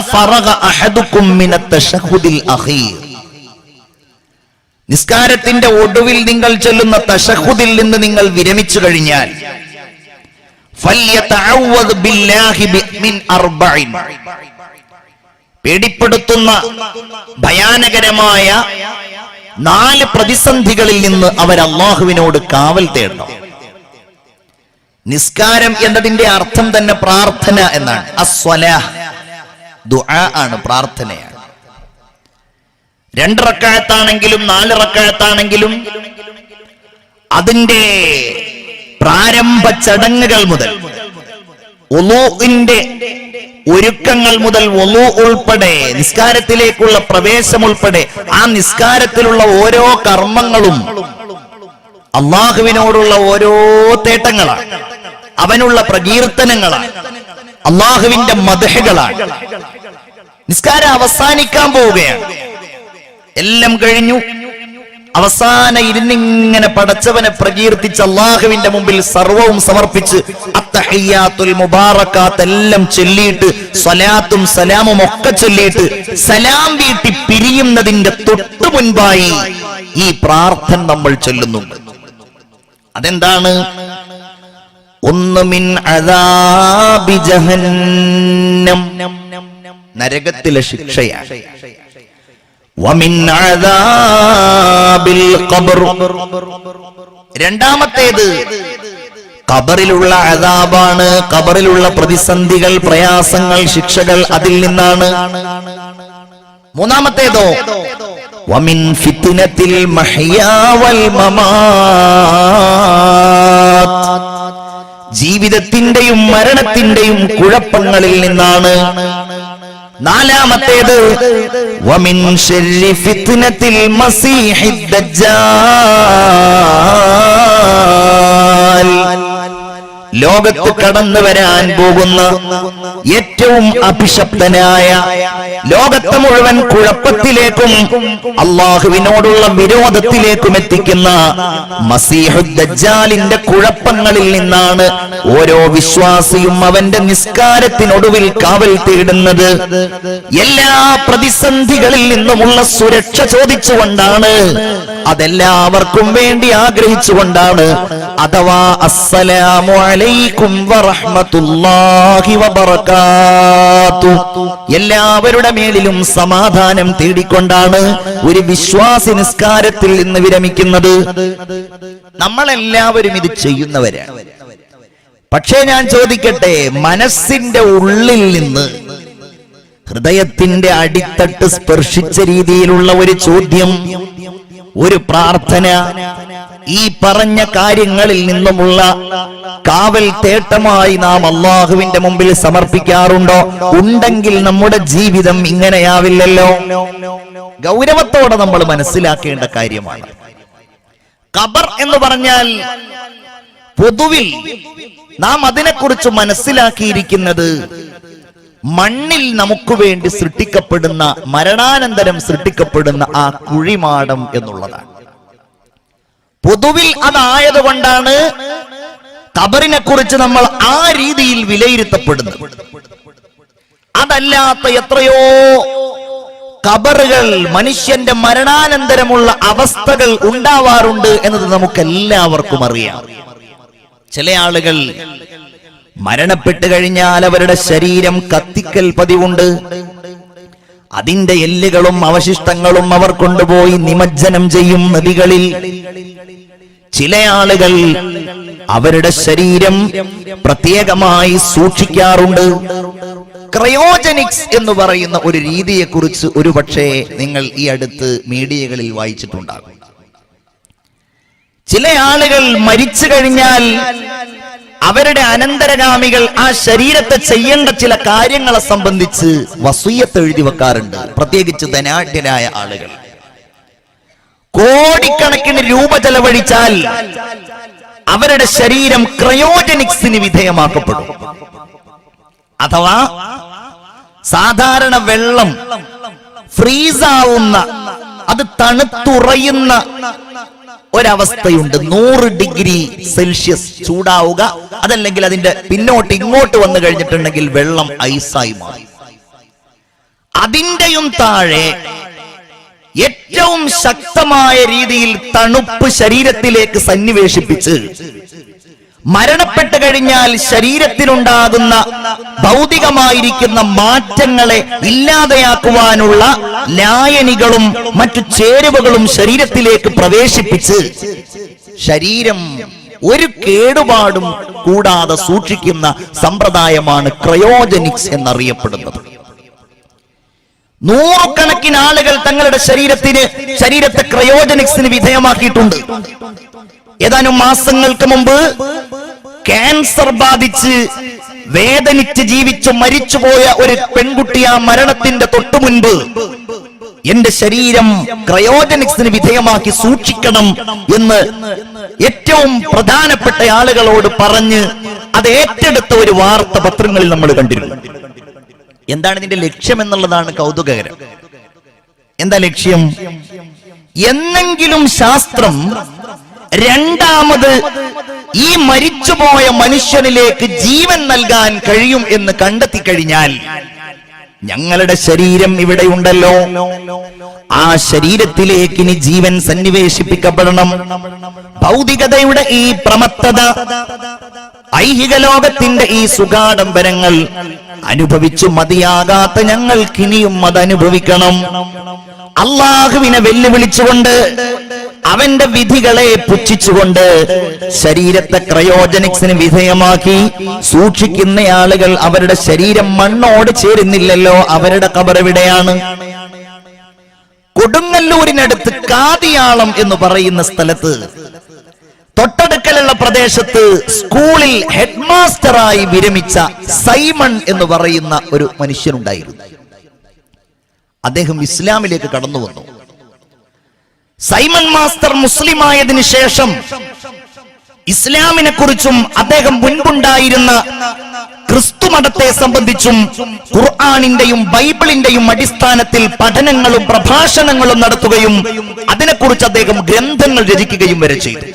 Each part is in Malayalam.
ഫറഗ അഹദുക്കും നിസ്കാരത്തിന്റെ ഒടുവിൽ നിങ്ങൾ ചെല്ലുന്ന തശഹുദിൽ നിന്ന് നിങ്ങൾ വിരമിച്ചു കഴിഞ്ഞാൽ. പേടിപ്പെടുത്തുന്ന ഭയാനകരമായ നാല് പ്രതിസന്ധികളിൽ നിന്ന് അവർ അള്ളാഹുവിനോട് കാവൽ തേടണം. നിസ്കാരം എന്നതിന്റെ അർത്ഥം തന്നെ പ്രാർത്ഥന എന്നാണ്. അസ്വലാഹ്. ദുആ ആണ് പ്രാർത്ഥനയാണ്. രണ്ട് റക്കായത്താണെങ്കിലും നാല് അതിന്റെ പ്രാരംഭ ചടങ്ങുകൾ മുതൽ ഒലൂഇന്റെ ഒരുക്കങ്ങൾ മുതൽ ഒലു ഉൾപ്പെടെ നിസ്കാരത്തിലേക്കുള്ള പ്രവേശം ഉൾപ്പെടെ ആ നിസ്കാരത്തിലുള്ള ഓരോ കർമ്മങ്ങളും അള്ളാഹുവിനോടുള്ള ഓരോ തേട്ടങ്ങളാണ്. അവനുള്ള പ്രകീർത്തനങ്ങളാണ്. അള്ളാഹുവിന്റെ മദഹകളാണ്. നിസ്കാരം അവസാനിക്കാൻ പോവുകയാണ്. എല്ലാം കഴിഞ്ഞു. അവസാന ഇരുന്നിങ്ങനെ പടച്ചവനെ പ്രകീർത്തിച്ച് അള്ളാഹുവിന്റെ മുമ്പിൽ സർവവും സമർപ്പിച്ച് അത്തഹയ്യാത്തുൽ മുബാറക്കാത്ത് എല്ലാം ചൊല്ലിയിട്ട് സ്വലാത്തും സലാമും ഒക്കെ ചൊല്ലിയിട്ട് സലാം വീട്ടി പിരിയുന്നതിന്റെ തൊട്ടു മുൻപായി ഈ പ്രാർത്ഥന നമ്മൾ ചൊല്ലുന്നുണ്ട് അതെന്താണ്? ഒന്ന് മിൻ അദാബി ജഹന്നം. നരകത്തിലെ ശിക്ഷയാണ്. രണ്ടാമത്തേത് ഖബറിലുള്ള അതാബാണ് ഖബറിലുള്ള പ്രതിസന്ധികൾ പ്രയാസങ്ങൾ ശിക്ഷകൾ അതിൽ നിന്നാണ്. മൂന്നാമത്തേതോ വമിൻ ഫിത്തിനത്തിൽ ജീവിതത്തിന്റെയും മരണത്തിന്റെയും കുഴപ്പങ്ങളിൽ നിന്നാണ്. നാലാമത്തേത്. വമിൻ ശർരി ഫിത്നത്തിൽ മസീഹി ദജ്ജാൽ. ലോകത്ത് കടന്നു വരാൻ പോകുന്ന ഏറ്റവും അഭിശപ്തനായ ലോകത്തെ മുഴുവൻ കുഴപ്പത്തിലേക്കും അള്ളാഹുവിനോടുള്ള വിരോധത്തിലേക്കും എത്തിക്കുന്ന മസീഹുദ്ദാലിന്റെ കുഴപ്പങ്ങളിൽ നിന്നാണ് ഓരോ വിശ്വാസിയും അവന്റെ നിസ്കാരത്തിനൊടുവിൽ കാവൽ തേടുന്നത്. എല്ലാ പ്രതിസന്ധികളിൽ നിന്നുമുള്ള സുരക്ഷ ചോദിച്ചുകൊണ്ടാണ് അതെല്ലാവർക്കും വേണ്ടി ആഗ്രഹിച്ചുകൊണ്ടാണ്. അഥവാ അസ്സലാമു അലൈക്കും വറഹ്മത്തുള്ളാഹി വബറകാത്തു എല്ലാവരുടെ മേലിലും സമാധാനം തേടിക്കൊണ്ടാണ് ഒരു വിശ്വാസ നിസ്കാരത്തിൽ നിന്ന് വിരമിക്കുന്നത്. നമ്മളെല്ലാവരും ഇത് ചെയ്യുന്നവരാണ്. പക്ഷേ ഞാൻ ചോദിക്കട്ടെ മനസ്സിന്റെ ഉള്ളിൽ നിന്ന് ഹൃദയത്തിന്റെ അടിത്തട്ട് സ്പർശിച്ച രീതിയിലുള്ള ഒരു ചോദ്യം ഒരു പ്രാർത്ഥന ഈ പറഞ്ഞ കാര്യങ്ങളിൽ നിന്നുമുള്ള കാവൽ തേട്ടമായി നാം അള്ളാഹുവിന്റെ മുമ്പിൽ സമർപ്പിക്കാറുണ്ടോ? ഉണ്ടെങ്കിൽ നമ്മുടെ ജീവിതം ഇങ്ങനെയാവില്ലല്ലോ. ഗൗരവത്തോടെ നമ്മൾ മനസ്സിലാക്കേണ്ട കാര്യമാണ്. ഖബർ എന്ന് പറഞ്ഞാൽ പൊതുവിൽ നാം അതിനെക്കുറിച്ച് മനസ്സിലാക്കിയിരിക്കുന്നത് മണ്ണിൽ നമുക്ക് വേണ്ടി സൃഷ്ടിക്കപ്പെടുന്ന മരണാനന്തരം സൃഷ്ടിക്കപ്പെടുന്ന ആ കുഴിമാടം എന്നുള്ളതാണ്. പൊതുവിൽ അതായതുകൊണ്ടാണ് കബറിനെ കുറിച്ച് നമ്മൾ ആ രീതിയിൽ വിലയിരുത്തപ്പെടുന്നത്. അതല്ലാത്ത എത്രയോ കബറുകൾ മനുഷ്യന്റെ മരണാനന്തരമുള്ള അവസ്ഥകൾ ഉണ്ടാവാറുണ്ട് എന്നത് നമുക്ക് എല്ലാവർക്കും അറിയാം. ചില ആളുകൾ മരണപ്പെട്ടു കഴിഞ്ഞാൽ അവരുടെ ശരീരം കത്തിക്കൽ പതിവുണ്ട്. അതിന്റെ എല്ലുകളും അവശിഷ്ടങ്ങളും അവർ കൊണ്ടുപോയി നിമജ്ജനം ചെയ്യും നദികളിൽ. ചില ആളുകൾ അവരുടെ ശരീരം പ്രത്യേകമായി സൂക്ഷിക്കാറുണ്ട്. ക്രയോജനിക്സ് എന്ന് പറയുന്ന ഒരു രീതിയെ കുറിച്ച് ഒരുപക്ഷെ നിങ്ങൾ ഈ അടുത്ത് മീഡിയകളിൽ വായിച്ചിട്ടുണ്ടാകും. ചില ആളുകൾ മരിച്ചു കഴിഞ്ഞാൽ അവരുടെ അനന്തരഗാമികൾ ആ ശരീരത്തെ ചെയ്യേണ്ട ചില കാര്യങ്ങളെ സംബന്ധിച്ച് വസൂയത്ത് എഴുതി വെക്കാറുണ്ട്. പ്രത്യേകിച്ച് ധനാഢ്യരായ ആളുകൾ. കോടിക്കണക്കിന് രൂപ ചെലവഴിച്ചാൽ അവരുടെ ശരീരം ക്രയോജനിക്സിന് വിധേയമാക്കപ്പെടും. അഥവാ സാധാരണ വെള്ളം ഫ്രീസാവുന്ന അത് തണുത്തുറയുന്ന ഒരവസ്ഥയുണ്ട്. നൂറ് ഡിഗ്രി സെൽഷ്യസ് ചൂടാവുക അതല്ലെങ്കിൽ അതിന്റെ പിന്നോട്ട് ഇങ്ങോട്ട് വന്നു കഴിഞ്ഞിട്ടുണ്ടെങ്കിൽ വെള്ളം ഐസായി മാറി. അതിന്റെയും താഴെ ഏറ്റവും ശക്തമായ രീതിയിൽ തണുപ്പ് ശരീരത്തിലേക്ക് സന്നിവേശിപ്പിച്ച് മരണപ്പെട്ടു കഴിഞ്ഞാൽ ശരീരത്തിനുണ്ടാകുന്ന ഭൗതികമായിരിക്കുന്ന മാറ്റങ്ങളെ ഇല്ലാതെയാക്കുവാനുള്ള ലായനികളും മറ്റു ചേരുവകളും ശരീരത്തിലേക്ക് പ്രവേശിപ്പിച്ച് ശരീരം ഒരു കേടുപാടും കൂടാതെ സൂക്ഷിക്കുന്ന സമ്പ്രദായമാണ് ക്രയോജനിക്സ് എന്നറിയപ്പെടുന്നത്. നൂറുകണക്കിന് ആളുകൾ തങ്ങളുടെ ശരീരത്തിന് ശരീരത്തെ ക്രയോജനിക്സിന് വിധേയമാക്കിയിട്ടുണ്ട്. ഏതാനും മാസങ്ങൾക്ക് മുമ്പ് ക്യാൻസർ ബാധിച്ച് വേദനിച്ച് ജീവിച്ചു മരിച്ചുപോയ ഒരു പെൺകുട്ടി ആ മരണത്തിന്റെ തൊട്ടു മുൻപ് എന്റെ ശരീരം ക്രയോജനിക്സിന് വിധേയമാക്കി സൂക്ഷിക്കണം എന്ന് ഏറ്റവും പ്രധാനപ്പെട്ട ആളുകളോട് പറഞ്ഞ് അത് ഏറ്റെടുത്ത ഒരു വാർത്ത പത്രങ്ങളിൽ നമ്മൾ കണ്ടിരുന്നു. എന്താണ് ഇതിന്റെ ലക്ഷ്യം എന്നുള്ളതാണ് കൗതുകകരം. എന്താ ലക്ഷ്യം? എന്നെങ്കിലും ശാസ്ത്രം രണ്ടാമത് ഈ മരിച്ചുപോയ മനുഷ്യനിലേക്ക് ജീവൻ നൽകാൻ കഴിയും എന്ന് കണ്ടെത്തി കഴിഞ്ഞാൽ ഞങ്ങളുടെ ശരീരം ഇവിടെ ഉണ്ടല്ലോ. ആ ശരീരത്തിലേക്ക് ഇനി ജീവൻ സന്നിവേശിപ്പിക്കപ്പെടണം. ഭൗതികതയുടെ ഈ പ്രമത്തത ഐഹിക ലോകത്തിന്റെ ഈ സുഖാഡംബരങ്ങൾ അനുഭവിച്ചു മതിയാകാത്ത ഞങ്ങൾക്കിനിയും അത് അനുഭവിക്കണം അള്ളാഹുവിനെ വെല്ലുവിളിച്ചുകൊണ്ട് അവന്റെ വിധികളെ പുച്ഛിച്ചുകൊണ്ട് ശരീരത്തെ ക്രയോജനിക്സിന് വിധേയമാക്കി സൂക്ഷിക്കുന്ന ആളുകൾ അവരുടെ ശരീരം മണ്ണോട് ചേരുന്നില്ലല്ലോ അവരുടെ കബറവിടെയാണ് കൊടുങ്ങല്ലൂരിനടുത്ത് കാതിയാളം എന്ന് പറയുന്ന സ്ഥലത്ത് തൊട്ടടുക്കലുള്ള പ്രദേശത്ത് സ്കൂളിൽ ഹെഡ് മാസ്റ്ററായി വിരമിച്ച സൈമൺ എന്ന് പറയുന്ന ഒരു മനുഷ്യനുണ്ടായിരുന്നു. അദ്ദേഹം ഇസ്ലാമിലേക്ക് കടന്നു വന്നു. സൈമൺ മാസ്റ്റർ മുസ്ലിം ആയതിനു ശേഷം ഇസ്ലാമിനെ കുറിച്ചും അദ്ദേഹം മുൻപുണ്ടായിരുന്ന ക്രിസ്തു മതത്തെ സംബന്ധിച്ചും ഖുർആാനിന്റെയും ബൈബിളിന്റെയും അടിസ്ഥാനത്തിൽ പഠനങ്ങളും പ്രഭാഷണങ്ങളും നടത്തുകയും അതിനെക്കുറിച്ച് അദ്ദേഹം ഗ്രന്ഥങ്ങൾ രചിക്കുകയും വരെ ചെയ്തു.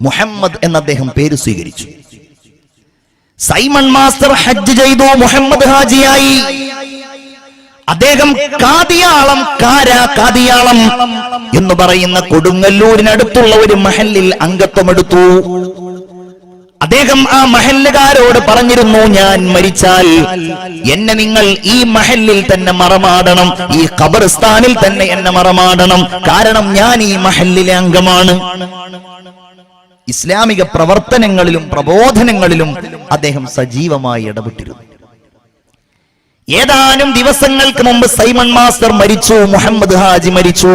മുഹമ്മദ് എന്ന അദ്ദേഹം പേര് സ്വീകരിച്ചു. സൈമൺ മാസ്റ്റർ ഹജ്ജ് ചെയ്തു മുഹമ്മദ് ഹാജിയായി. അദ്ദേഹം കാതിയാളം കാര കാതിയാളം എന്ന് പറയുന്ന കൊടുങ്ങല്ലൂരിനടുത്തുള്ള ഒരു മഹലിൽ അംഗത്വമെടുത്തു. അദ്ദേഹം ആ മഹല്ലുകാരോട് പറഞ്ഞിരുന്നു ഞാൻ മരിച്ചാൽ എന്നെ നിങ്ങൾ ഈ മഹല്ലിൽ തന്നെ മറമാടണം ഈ ഖബർസ്ഥാനിൽ തന്നെ എന്നെ മറമാടണം. കാരണം ഞാൻ ഈ മഹല്ലിലെ അംഗമാണ്. ഇസ്ലാമിക പ്രവർത്തനങ്ങളിലും പ്രബോധനങ്ങളിലും അദ്ദേഹം സജീവമായി ഇടപെട്ടിരുന്നു. ഏതാനും ദിവസങ്ങൾക്ക് മുമ്പ് സൈമൺ മാസ്റ്റർ മരിച്ചു മുഹമ്മദ് ഹാജി മരിച്ചു.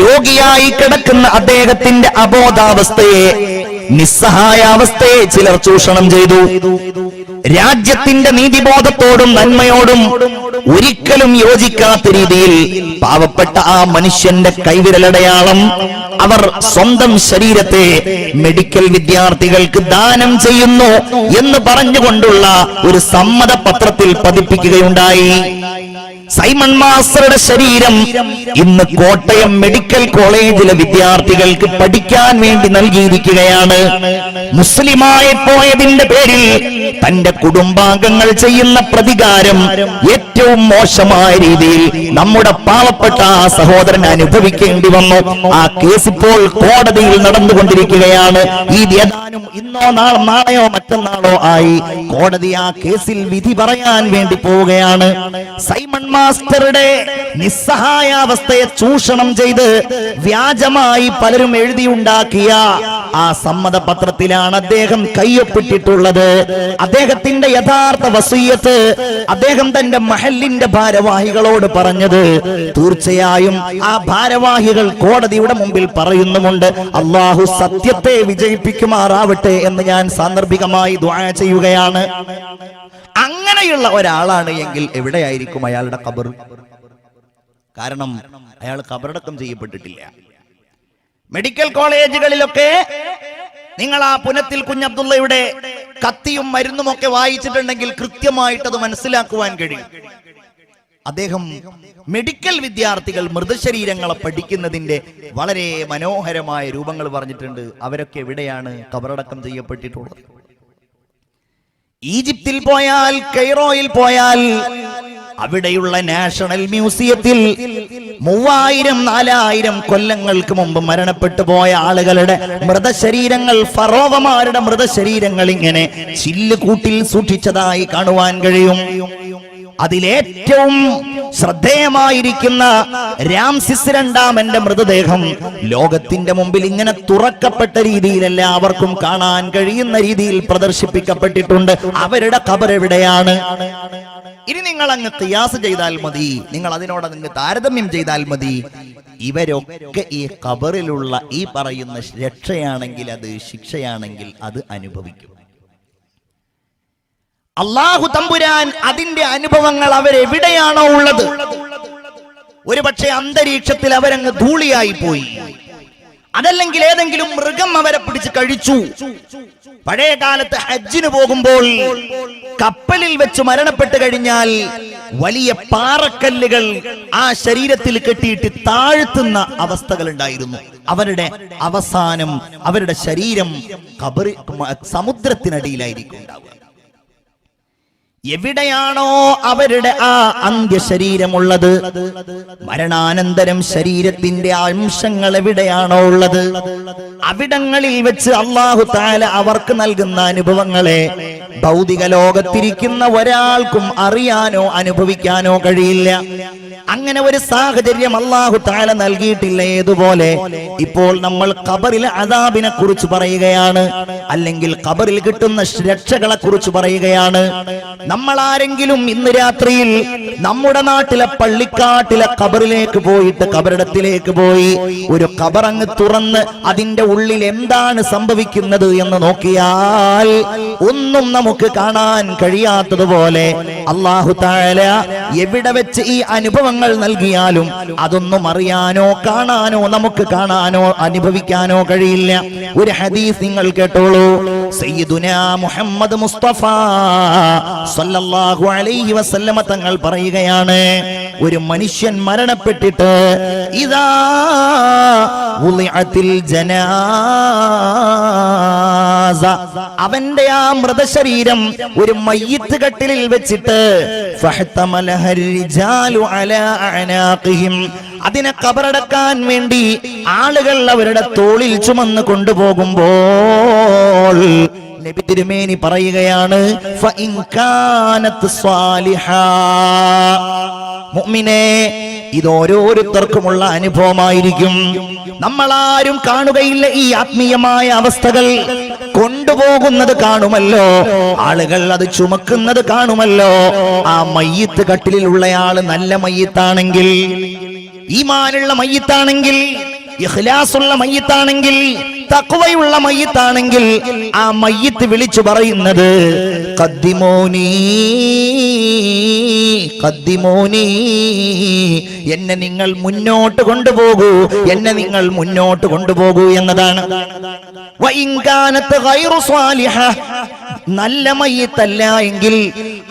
രോഗിയായി കിടക്കുന്ന അദ്ദേഹത്തിന്റെ അബോധാവസ്ഥയെ നിസ്സഹായാവസ്ഥയെ ചിലർ ചൂഷണം ചെയ്തു. രാജ്യത്തിന്റെ നീതിബോധത്തോടും നന്മയോടും ഒരിക്കലും യോജിക്കാത്ത രീതിയിൽ പാവപ്പെട്ട ആ മനുഷ്യന്റെ കൈവിരലടയാളം അവർ സ്വന്തം ശരീരത്തെ മെഡിക്കൽ വിദ്യാർത്ഥികൾക്ക് ദാനം ചെയ്യുന്നു എന്ന് പറഞ്ഞുകൊണ്ടുള്ള ഒരു സമ്മത പത്രത്തിൽ പതിപ്പിക്കുകയുണ്ടായി. സൈമൺ മാസ്റ്ററുടെ ശരീരം ഇന്ന് കോട്ടയം മെഡിക്കൽ കോളേജിലെ വിദ്യാർത്ഥികൾക്ക് പഠിക്കാൻ വേണ്ടി നൽകിയിരിക്കുകയാണ്. മുസ്ലിമായി പോയതിന്റെ പേരിൽ തന്റെ കുടുംബാംഗങ്ങൾ ചെയ്യുന്ന പ്രതികാരം ഏറ്റവും മോശമായ രീതിയിൽ നമ്മുടെ പാവപ്പെട്ട ആ സഹോദരൻ അനുഭവിക്കേണ്ടി വന്നു. ആ കേസ് ഇപ്പോൾ കോടതിയിൽ നടന്നുകൊണ്ടിരിക്കുകയാണ്. ഈ ഏതാനും ഇന്നോ നാളെ നാളെയോ മറ്റന്നാളോ ആയി കോടതി ആ കേസിൽ വിധി പറയാൻ വേണ്ടി പോവുകയാണ്. സൈമൺ മാസ്റ്ററുടെ നിസ്സഹായാവസ്ഥയെ ചൂഷണം ചെയ്ത് വ്യാജമായി പലരും എഴുതിയുണ്ടാക്കിയ ആ സമ്മതപത്രത്തിലാണ് അദ്ദേഹം കയ്യൊപ്പിട്ടിട്ടുള്ളത്. അദ്ദേഹത്തിന്റെ യഥാർത്ഥ വസൂയത്ത് അദ്ദേഹം തന്റെ മഹലിന്റെ ഭാരവാഹികളോട് പറഞ്ഞത് തീർച്ചയായും ആ ഭാരവാഹികൾ കോടതിയുടെ മുമ്പിൽ പറയുന്നുമുണ്ട് അള്ളാഹു സത്യത്തെ വിജയിപ്പിക്കുമാറാവട്ടെ എന്ന് ഞാൻ സാന്ദർഭികമായി ദ്വാ ചെയ്യുകയാണ്. അങ്ങനെയുള്ള ഒരാളാണ് എങ്കിൽ എവിടെയായിരിക്കും അയാളുടെ കബർ കാരണം അയാൾ കബറടക്കം ചെയ്യപ്പെട്ടിട്ടില്ല. മെഡിക്കൽ കോളേജുകളിലൊക്കെ നിങ്ങൾ ആ പുനത്തിൽ കുഞ്ഞബ്ദുള്ളയുടെ കത്തിയും മരുന്നും ഒക്കെ വായിച്ചിട്ടുണ്ടെങ്കിൽ കൃത്യമായിട്ട് അത് മനസ്സിലാക്കുവാൻ കഴിയും. അദ്ദേഹം മെഡിക്കൽ വിദ്യാർത്ഥികൾ മൃതശരീരങ്ങളെ പഠിക്കുന്നതിന്റെ വളരെ മനോഹരമായ രൂപങ്ങൾ പറഞ്ഞിട്ടുണ്ട്. അവരൊക്കെ എവിടെയാണ് കബറടക്കം ചെയ്യപ്പെട്ടിട്ടുള്ളത്? ഈജിപ്തിൽ പോയാൽ കൈറോയിൽ പോയാൽ അവിടെയുള്ള നാഷണൽ മ്യൂസിയത്തിൽ മൂവായിരം നാലായിരം കൊല്ലങ്ങൾക്ക് മുമ്പ് മരണപ്പെട്ടു പോയ ആളുകളുടെ മൃതശരീരങ്ങൾ ഫറോവമാരുടെ മൃതശരീരങ്ങൾ ഇങ്ങനെ ചില്ലുകൂട്ടിൽ സൂക്ഷിച്ചതായി കാണുവാൻ കഴിയും. അതിലേറ്റവും ശ്രദ്ധേയമായിരിക്കുന്ന രാംസിസ് രണ്ടാമന്റെ മൃതദേഹം ലോകത്തിന്റെ മുമ്പിൽ ഇങ്ങനെ തുറക്കപ്പെട്ട രീതിയിൽ എല്ലാവർക്കും കാണാൻ കഴിയുന്ന രീതിയിൽ പ്രദർശിപ്പിക്കപ്പെട്ടിട്ടുണ്ട്. അവരുടെ ഖബർ എവിടെയാണ്? ഇനി നിങ്ങൾ അങ്ങ് തിയാസ് ചെയ്താൽ മതി. നിങ്ങൾ അതിനോട് അങ്ങ് താരതമ്യം ചെയ്താൽ മതി. ഇവരൊക്കെ ഈ കബറിലുള്ള ഈ പറയുന്ന രക്ഷയാണെങ്കിൽ അത് ശിക്ഷയാണെങ്കിൽ അത് അനുഭവിക്കും. അള്ളാഹു തമ്പുരാൻ അതിന്റെ അനുഭവങ്ങൾ അവരെവിടെയാണോ ഉള്ളത്? ഒരുപക്ഷെ അന്തരീക്ഷത്തിൽ അവരങ്ങ് ധൂളിയായി പോയി അതല്ലെങ്കിൽ ഏതെങ്കിലും മൃഗം അവരെ പിടിച്ച് കഴിച്ചു. പഴയ കാലത്ത് ഹജ്ജിന് പോകുമ്പോൾ കപ്പലിൽ വെച്ച് മരണപ്പെട്ട് കഴിഞ്ഞാൽ വലിയ പാറക്കല്ലുകൾ ആ ശരീരത്തിൽ കെട്ടിയിട്ട് താഴ്ത്തുന്ന അവസ്ഥകൾ ഉണ്ടായിരുന്നു അവരുടെ അവസാനം അവരുടെ ശരീരം കബറി സമുദ്രത്തിനടിയിലായിരിക്കും ഉണ്ടാവുക. എവിടെയാണോ അവരുടെ ആ അന്ത്യശരീരമുള്ളത്? മരണാനന്തരം ശരീരത്തിന്റെ അംശങ്ങൾ എവിടെയാണോ ഉള്ളത്? അവിടങ്ങളിൽ വെച്ച് അള്ളാഹു താല അവർക്ക് നൽകുന്ന അനുഭവങ്ങളെ ഭൗതിക ലോകത്തിരിക്കുന്ന ഒരാൾക്കും അറിയാനോ അനുഭവിക്കാനോ കഴിയില്ല. അങ്ങനെ ഒരു സാഹചര്യം അള്ളാഹു താല നൽകിയിട്ടില്ല ഏതുപോലെ. ഇപ്പോൾ നമ്മൾ ഖബറിലെ അതാബിനെ കുറിച്ച് പറയുകയാണ്. അല്ലെങ്കിൽ ഖബറിൽ കിട്ടുന്ന രക്ഷകളെ കുറിച്ച് പറയുകയാണ്. നമ്മൾ ആരെങ്കിലും ഇന്ന് രാത്രിയിൽ നമ്മുടെ നാട്ടിലെ പള്ളിക്കാട്ടിലെ ഖബറിലേക്ക് പോയിട്ട് ഖബറിടത്തിലേക്ക് പോയി ഒരു ഖബറങ്ങ് തുറന്ന് അതിന്റെ ഉള്ളിൽ എന്താണ് സംഭവിക്കുന്നത് എന്ന് നോക്കിയാൽ ഒന്നും നമുക്ക് കാണാൻ കഴിയാത്തതുപോലെ അള്ളാഹു താഴല എവിടെ വെച്ച് ഈ അനുഭവങ്ങൾ നൽകിയാലും അതൊന്നും അറിയാനോ കാണാനോ നമുക്ക് കാണാനോ അനുഭവിക്കാനോ കഴിയില്ല. ഒരു ഹദീസ് നിങ്ങൾ കേട്ടോളൂ. സയ്യിദുന മുഹമ്മദ് മുസ്തഫ സല്ലല്ലാഹു അലൈഹി വസല്ലമ തങ്ങൾ പറയുകയാണ് ഒരു മനുഷ്യൻ മരണപ്പെട്ടിട്ട് ഇതാ ഉളിഅത്തിൽ ജനാസ അവന്റെ ആ മൃതശരീരം ഒരു മയ്യത്ത് കട്ടിലിൽ വെച്ചിട്ട് അതിനെ കബറടക്കാൻ വേണ്ടി ആളുകൾ അവരുടെ തോളിൽ ചുമന്ന് കൊണ്ടുപോകുമ്പോൾ നബി തിരുമേനി പറയുകയാണ് മുഅ്മിനേ ഇത് ഓരോരുത്തർക്കുമുള്ള അനുഭവമായിരിക്കും. നമ്മളാരും കാണുകയില്ല ഈ ആത്മീയമായ അവസ്ഥകൾ. കൊണ്ടുപോകുന്നത് കാണുമല്ലോ. ആളുകൾ അത് ചുമക്കുന്നത് കാണുമല്ലോ. ആ മയ്യത്ത് കട്ടിലുള്ള നല്ല മയ്യത്താണെങ്കിൽ ഈമാനുള്ള മയ്യത്താണെങ്കിൽ ഇഖ്ലാസുള്ള മയ്യത്താണെങ്കിൽ തക്വയുള്ള മയ്യത്താണെങ്കിൽ ആ മയ്യത്ത് വിളിച്ചു പറയുന്നത് കദ്ദിമോനീ കദ്ദിമോനീ എന്നെ നിങ്ങൾ മുന്നോട്ട് കൊണ്ടുപോകൂ എന്നെ നിങ്ങൾ മുന്നോട്ട് കൊണ്ടുപോകൂ എന്നതാണ്. നല്ല മയ്യത്തല്ല എങ്കിൽ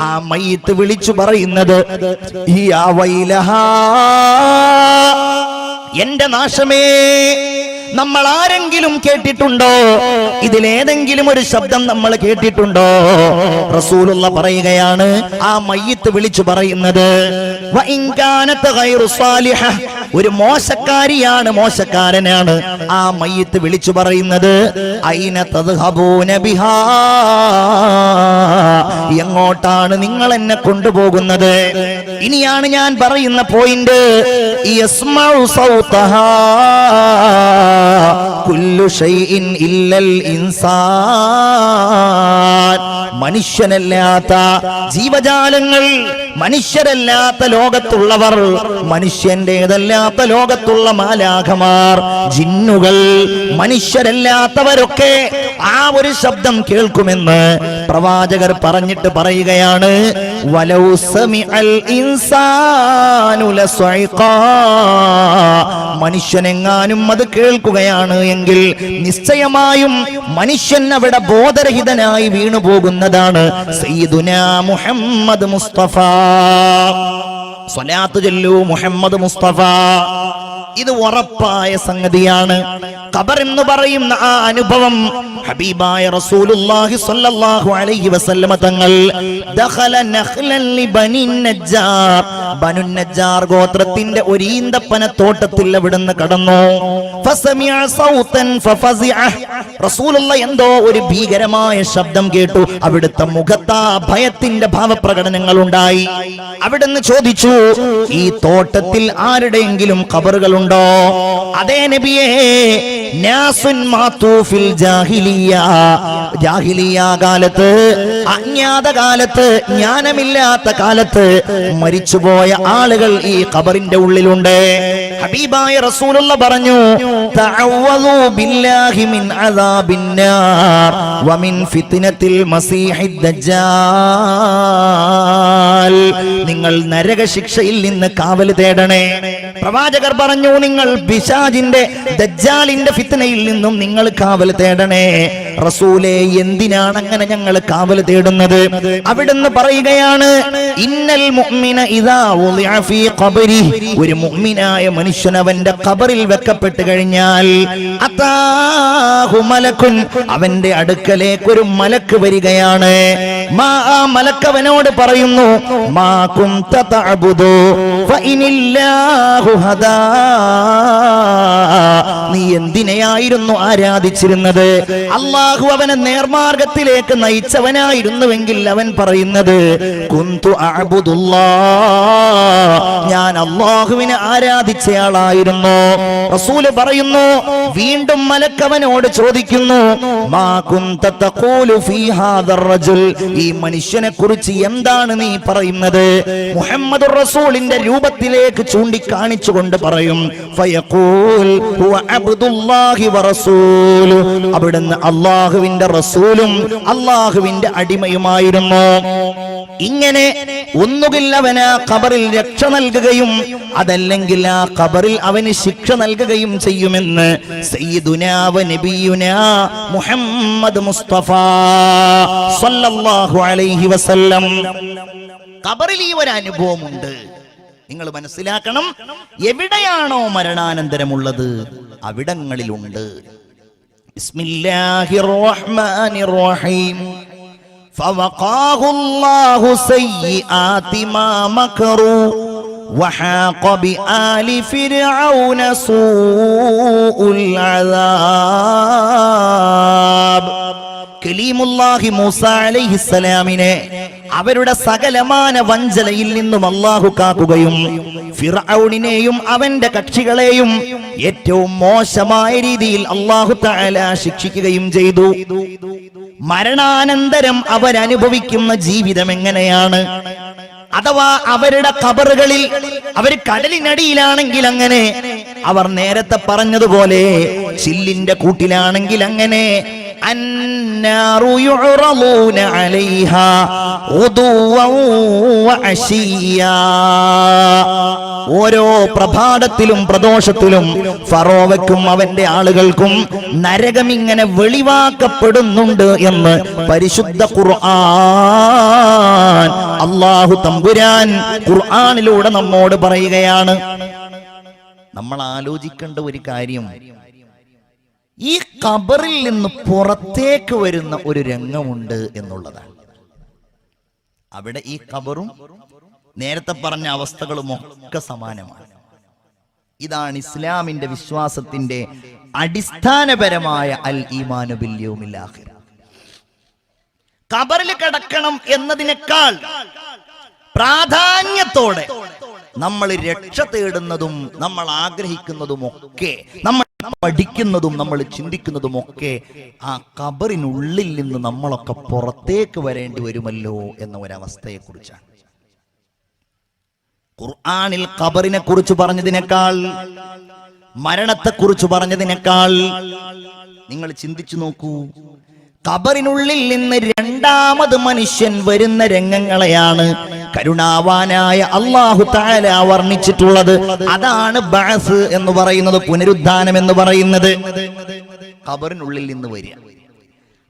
ആ മയ്യത്ത് വിളിച്ചു പറയുന്നത് ഈ ആ വൈലഹ എന്റെ നാശമേ നമ്മൾ ആരെങ്കിലും കേട്ടിട്ടുണ്ടോ? ഇതിലേതെങ്കിലും ഒരു ശബ്ദം നമ്മൾ കേട്ടിട്ടുണ്ടോ? റസൂലുള്ള പറയുകയാണ് ആ മയ്യത്ത് വിളിച്ചു പറയുന്നത് ഒരു മോശക്കാരിയാണ് മോശക്കാരനാണ്. ആ മയ്യത്ത് വിളിച്ചു പറയുന്നത് തദ്ഹബൂന ബിഹാ എങ്ങോട്ടാണ് നിങ്ങൾ എന്നെ കൊണ്ടുപോകുന്നത്? ഇനിയാണ് ഞാൻ പറയുന്ന പോയിന്റ് കുല്ലു ഇല്ലൽ ഇൻസാൻ മനുഷ്യനല്ലാത്ത ജീവജാലങ്ങൾ മനുഷ്യരല്ലാത്ത ലോകത്തുള്ളവർ മനുഷ്യന്റേതല്ലാത്ത ലോകത്തുള്ള മാലാഖമാർ ജിന്നുകൾ മനുഷ്യരല്ലാത്തവരൊക്കെ ആ ഒരു ശബ്ദം കേൾക്കുമെന്ന് പ്രവാചകർ പറഞ്ഞിട്ട് പറയുകയാണ്. വലൗ സമിഅൽ ഇൻസാനു ലസ്വഇഖാ. മനുഷ്യനെങ്ങാനും അത് കേൾക്കുകയാണ് എങ്കിൽ നിശ്ചയമായും മനുഷ്യൻ അവിടെ ബോധരഹിതനായി വീണുപോകുന്നതാണ് സയ്യിദുന മുഹമ്മദ് മുസ്തഫ സ്വലാത്ത് ചൊല്ലൂ മുഹമ്മദ് മുസ്തഫ. ഇത് ഉറപ്പായ സംഗതിയാണ്. ഖബർ എന്ന് പറയുന്ന ആ അനുഭവം ഹബീബായ റസൂലുള്ളാഹി സ്വല്ലല്ലാഹു അലൈഹി വസല്ലമ തങ്ങൾ ദഖല നഖ്ലൻ ലി നജ്ജാർ. ബനു നജ്ജാർ ഗോത്രത്തിന്റെ ഒരു ഈന്തപ്പന തോട്ടത്തിൽ അവിടുന്ന് കടന്നു. ഫസമിഅ സൗതൻ ഫഫസിഅ. റസൂലുള്ള എന്തോ ഒരു ഭീകരമായ ശബ്ദം കേട്ടു. അവിടുത്തെ മുഖത്താ ഭയത്തിന്റെ ഭാവപ്രകടനങ്ങൾ ഉണ്ടായി. അവിടുന്ന് ചോദിച്ചു ഈ തോട്ടത്തിൽ ആരുടെയെങ്കിലും ഖബറുകളുണ്ടോ അതേ നബിയെ കാലത്ത് അജ്ഞാത കാലത്ത് ജ്ഞാനമില്ലാത്ത കാലത്ത് മരിച്ചുപോയ ആളുകൾ ഈ ഖബറിന്റെ ഉള്ളിലുണ്ട്. ഹബീബായ റസൂലുള്ള പറഞ്ഞു ബില്ലാഹി മിൻ വമിൻ ഫിത്നത്തിൽ മസീഹി ദജ്ജാൽ. നിങ്ങൾ നരക ശിക്ഷയിൽ നിന്ന് കാവൽ തേടണേ. പ്രവാചകർ പറഞ്ഞു നിങ്ങൾ പിശാജിന്റെ ദജ്ജാലിന്റെ ഫിത്തനയിൽ നിന്നും നിങ്ങൾ കാവൽ തേടണേ. റസൂലെ എന്തിനാണ് അങ്ങനെ ഞങ്ങൾ കാവൽ തേടുന്നത്? അവിടുന്ന് പറയുകയാണ് ഇന്നൽ മുഅ്മിന ഇദാ വുളിഅ ഫീ ഖബരി. ഒരു മുഅ്മിനായ മനുഷ്യൻ അവന്റെ ഖബറിൽ വെക്കപ്പെട്ട് കഴിഞ്ഞാൽ അതാഹു മലക്കുൻ. അവന്റെ അടുക്കലേക്ക് ഒരു മലക്ക് വരികയാണ്. മാ ആ മലക്കവനോട് പറയുന്നു മാ കുന്ത ഹദാ. നീ എന്തിനെയായിരുന്നു ആരാധിച്ചിരുന്നത്? അള്ളാഹു അവനെ നേർമാർഗത്തിലേക്ക് നയിച്ചവനായിരുന്നുവെങ്കിൽ അവൻ പറയുന്നത് കുന്തു ഞാൻ അള്ളാഹുവിനെ ആരാധിച്ചയാളായിരുന്നു. റസൂൽ പറയുന്നു വീണ്ടും മലക്കവനോട് ചോദിക്കുന്നു മാ ഫീ ഈ മനുഷ്യനെ കുറിച്ച് എന്താണ് നീ പറയുന്നത്? മുഹമ്മദ് റസൂലിന്റെ രൂപത്തിലേക്ക് ചൂണ്ടിക്കാണിച്ചുകൊണ്ട് പറയും അവിടുന്ന് അള്ളാഹുവിന്റെ റസൂലും അള്ളാഹുവിന്റെ അടിമയുമായിരുന്നു. ഇങ്ങനെ ഒന്നുകിൽ അവന് ഖബറിൽ രക്ഷ നൽകുകയും അതല്ലെങ്കിൽ ആ ഖബറിൽ അവന് ശിക്ഷ നൽകുകയും ചെയ്യുമെന്ന് മുഹമ്മദ് മുസ്തഫ സല്ലല്ലാഹു അലൈഹി വസല്ലം. ഖബറിൽ ഈ ഒരു അനുഭവമുണ്ട് നിങ്ങൾ മനസ്സിലാക്കണം എവിടെയാണോ മരണാനന്തരമുള്ളത് അവിടങ്ങളിലുണ്ട് ബിസ്മില്ലാഹിർ റഹ്മാനിർ റഹീം فوقاه الله سيئات ما مكروا وحاق بآل فرعون سوء العذاب കലീമുല്ലാഹി മൂസ അലൈഹിസ്സലാമിനെ അവരുടെ സകലമാന വഞ്ചനയിൽ നിന്നും അള്ളാഹു കാക്കുകയും ഫിറൌണിനെയും അവന്റെ കക്ഷികളെയും ഏറ്റവും മോശമായ രീതിയിൽ അള്ളാഹു താല ശിക്ഷിക്കുകയും ചെയ്തു. മരണാനന്തരം അവരനുഭവിക്കുന്ന ജീവിതം എങ്ങനെയാണ്? അഥവാ അവരുടെ കബറുകളിൽ അവർ കടലിനടിയിലാണെങ്കിൽ അങ്ങനെ അവർ നേരത്തെ പറഞ്ഞതുപോലെ ചില്ലിന്റെ കൂട്ടിലാണെങ്കിൽ അങ്ങനെ النار يعرضون عليها غدوا وعشيا ഓരോ പ്രഭാതത്തിലും പ്രദോഷത്തിലും ഫറോവയ്ക്കും അവന്റെ ആളുകൾക്കും നരകം ഇങ്ങനെ വെളിവാക്കപ്പെടുന്നുണ്ട് എന്ന് പരിശുദ്ധ ഖുർആൻ അള്ളാഹു തമ്പുരാൻ ഖുർആനിലൂടെ നമ്മോട് പറയുകയാണ് നമ്മൾ ആലോചിക്കേണ്ട ഒരു കാര്യം ഈ കബറിൽ നിന്ന് പുറത്തേക്ക് വരുന്ന ഒരു രംഗമുണ്ട് എന്നുള്ളതാണ്. അവിടെ ഈ കബറും നേരത്തെ പറഞ്ഞ അവസ്ഥകളും ഒക്കെ സമാനമാണ്. ഇതാണ് ഇസ്ലാമിന്റെ വിശ്വാസത്തിന്റെ അടിസ്ഥാനപരമായ അൽ ഈമാനു കബറിൽ കിടക്കണം എന്നതിനേക്കാൾ പ്രാധാന്യത്തോടെ നമ്മൾ രക്ഷ തേടുന്നതും നമ്മൾ ആഗ്രഹിക്കുന്നതും ഒക്കെ നമ്മൾ പഠിക്കുന്നതും നമ്മൾ ചിന്തിക്കുന്നതും ഒക്കെ ആ കബറിനുള്ളിൽ നിന്ന് നമ്മളൊക്കെ പുറത്തേക്ക് വരേണ്ടി വരുമല്ലോ എന്ന ഒരവസ്ഥയെ കുറിച്ചാണ് ഖുർആനിൽ ഖബറിനെ കുറിച്ച് പറഞ്ഞതിനേക്കാൾ മരണത്തെക്കുറിച്ച് പറഞ്ഞതിനേക്കാൾ നിങ്ങൾ ചിന്തിച്ചു നോക്കൂ. ഖബറിനുള്ളിൽ നിന്ന് രണ്ടാമത് മനുഷ്യൻ വരുന്ന രംഗങ്ങളെയാണ് കരുണാവാനായ അള്ളാഹു താല വർണിച്ചിട്ടുള്ളത്. അതാണ് ബാസ് എന്ന് പറയുന്നത് പുനരുദ്ധാനം എന്ന് പറയുന്നത്. ഖബറിനുള്ളിൽ നിന്ന് വരിക.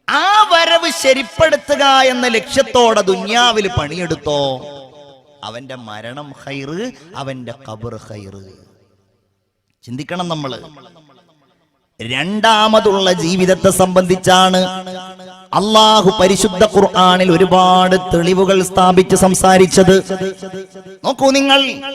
ആ വരവ് ശരിപ്പെടുത്തുക എന്ന ലക്ഷ്യത്തോടെ ദുന്യാവിൽ പണിയെടുത്തോ അവന്റെ മരണം ഹൈറ് അവന്റെ കബർ ഹൈറ്. ചിന്തിക്കണം നമ്മൾ. രണ്ടാമതുള്ള ജീവിതത്തെ സംബന്ധിച്ചാണ് അള്ളാഹു പരിശുദ്ധ ഖുർആാനിൽ ഒരുപാട് തെളിവുകൾ സ്ഥാപിച്ച് സംസാരിച്ചത്. നോക്കൂ നിങ്ങൾ.